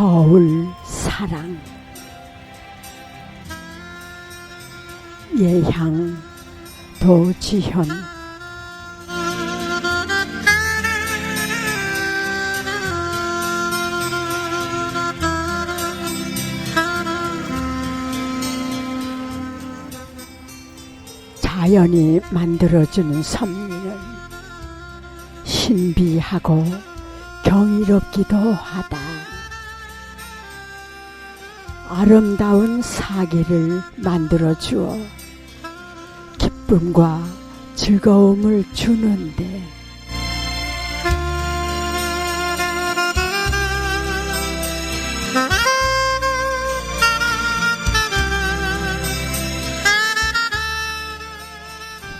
겨울 사랑 예향 도지현 자연이 만들어주는 섭리는 신비하고 경이롭기도 하다. 아름다운 사계를 만들어 주어 기쁨과 즐거움을 주는데.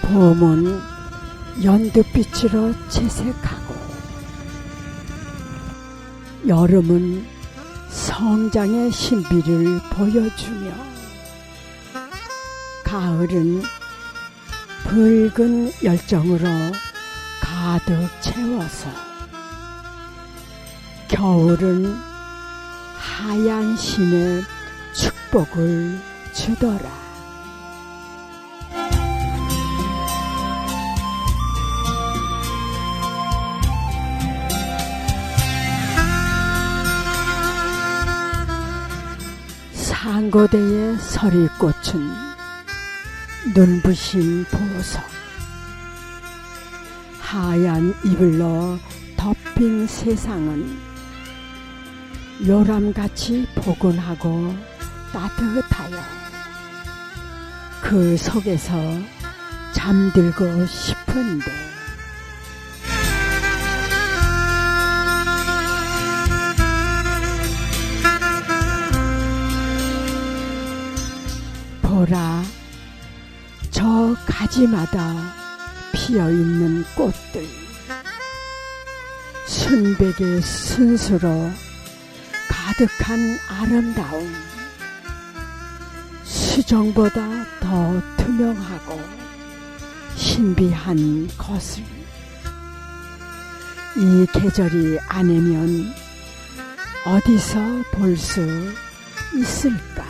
봄은 연두빛으로 채색하고 여름은 성장의 신비를 보여주며 가을은 붉은 열정으로 가득 채워서 겨울은 하얀 신의 축복을 주더라. 상고대의 서리꽃은 눈부신 보석. 하얀 이불로 덮인 세상은 요람같이 포근하고 따뜻하여 그 속에서 잠들고 싶은데 보라, 저 가지마다 피어 있는 꽃들. 순백의 순수로 가득한 아름다움. 수정보다 더 투명하고 신비한 것을. 이 계절이 아니면 어디서 볼 수 있을까?